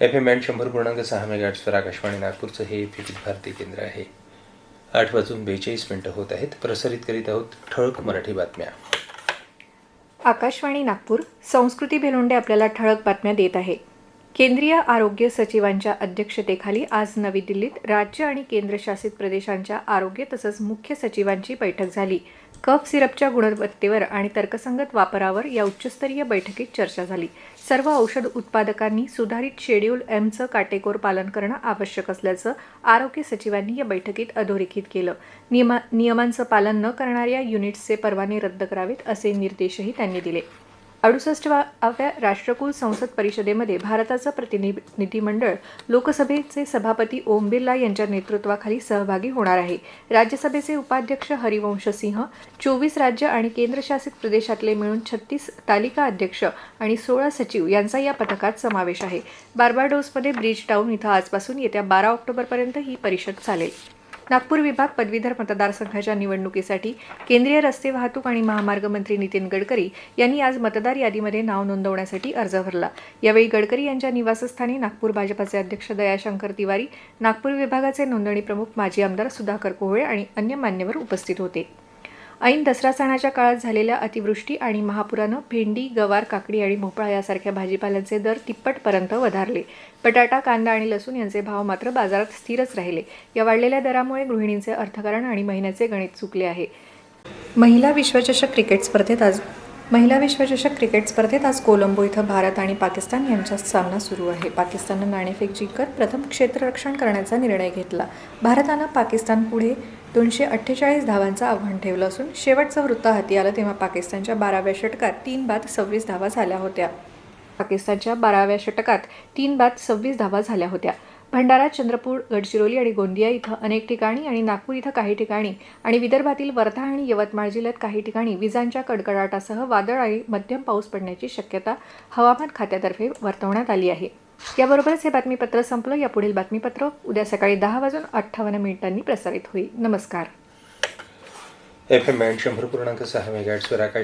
F M band शंभर पूर्णांक सहा मेगाट्सवर आकाशवाणी नागपूरचं हे विविध भारती केंद्र आहे. आठ वाजून बेचाळीस मिनिटं होत आहेत. प्रसारित करीत आहोत ठळक मराठी बातम्या. आकाशवाणी नागपूर संस्कृती भेलोंडे आपल्याला ठळक बातम्या देत आहे. केंद्रीय आरोग्य सचिवांच्या अध्यक्षतेखाली आज नवी दिल्लीत राज्य आणि केंद्रशासित प्रदेशांच्या आरोग्य तसंच मुख्य सचिवांची बैठक झाली. कफ सिरपच्या गुणवत्तेवर आणि तर्कसंगत वापरावर या उच्चस्तरीय बैठकीत चर्चा झाली. सर्व औषध उत्पादकांनी सुधारित शेड्यूल एमचं काटेकोर पालन करणं आवश्यक असल्याचं आरोग्य सचिवांनी या बैठकीत अधोरेखित केलं. नियमा नियमांचं पालन न करणाऱ्या युनिट्सचे परवाने रद्द करावेत असे निर्देशही त्यांनी दिले. अडुसष्टवाव्या राष्ट्रकुल संसद परिषदेमध्ये भारताचं प्रतिनिधिमंडळ लोकसभेचे सभापती ओम बिर्ला यांच्या नेतृत्वाखाली सहभागी होणार आहे. राज्यसभेचे उपाध्यक्ष हरिवंश सिंह चोवीस राज्य आणि केंद्रशासित प्रदेशातले मिळून छत्तीस तालिका अध्यक्ष आणि सोळा सचिव यांचा या पथकात समावेश आहे. बार्बाडोसमध्ये ब्रिज टाऊन इथं आजपासून येत्या बारा ऑक्टोबरपर्यंत ही परिषद चालेल. नागपूर विभाग पदवीधर मतदारसंघाच्या निवडणुकीसाठी केंद्रीय रस्ते वाहतूक आणि महामार्ग मंत्री नितीन गडकरी यांनी आज मतदार यादीमध्ये नाव नोंदवण्यासाठी अर्ज भरला. यावेळी गडकरी यांच्या निवासस्थानी नागपूर भाजपाचे अध्यक्ष दयाशंकर तिवारी नागपूर विभागाचे नोंदणी प्रमुख माजी आमदार सुधाकर कोहळे आणि अन्य मान्यवर उपस्थित होते. ऐन दसरा सणाच्या काळात झालेल्या अतिवृष्टी आणि महापुरानं भेंडी गवार काकडी आणि भोपळा यासारख्या भाजीपाल्यांचे दर तिप्पटपर्यंत वधारले. बटाटा कांदा आणि लसूण यांचे भाव मात्र बाजारात स्थिरच राहिले. या वाढलेल्या दरामुळे गृहिणींचे अर्थकारण आणि महिन्याचे गणित चुकले आहे. महिला विश्वचषक क्रिकेट स्पर्धेत आज महिला विश्वचषक क्रिकेट स्पर्धेत आज कोलंबो इथं भारत आणि पाकिस्तान यांच्यात सामना सुरू आहे. पाकिस्ताननं नाणेफेक जिंकत प्रथम क्षेत्ररक्षण करण्याचा निर्णय घेतला. भारतानं पाकिस्तान पुढे दोनशे अठ्ठेचाळीस धावांचं आव्हान ठेवलं असून शेवटचं वृत्त हाती आलं तेव्हा पाकिस्तानच्या बाराव्या षटकात तीन बाद सव्वीस धावा झाल्या होत्या. पाकिस्तानच्या बाराव्या षटकात तीन बाद सव्वीस धावा झाल्या होत्या. भंडारा चंद्रपूर गडचिरोली आणि गोंदिया इथं अनेक ठिकाणी आणि नागपूर इथं काही ठिकाणी आणि विदर्भातील वर्धा आणि यवतमाळ जिल्ह्यात काही ठिकाणी विजांच्या कडकडाटासह वादळ आणि मध्यम पाऊस पडण्याची शक्यता हवामान खात्यातर्फे वर्तवण्यात आली आहे. याबरोबरच हे बातमीपत्र संपलं. या पुढील बातमीपत्र उद्या सकाळी दहा वाजून अठ्ठावन्न मिनिटांनी प्रसारित होईल. नमस्कार. एफ एम बँड शंभर पूर्णांक सहा मेगाट्सवर आकाश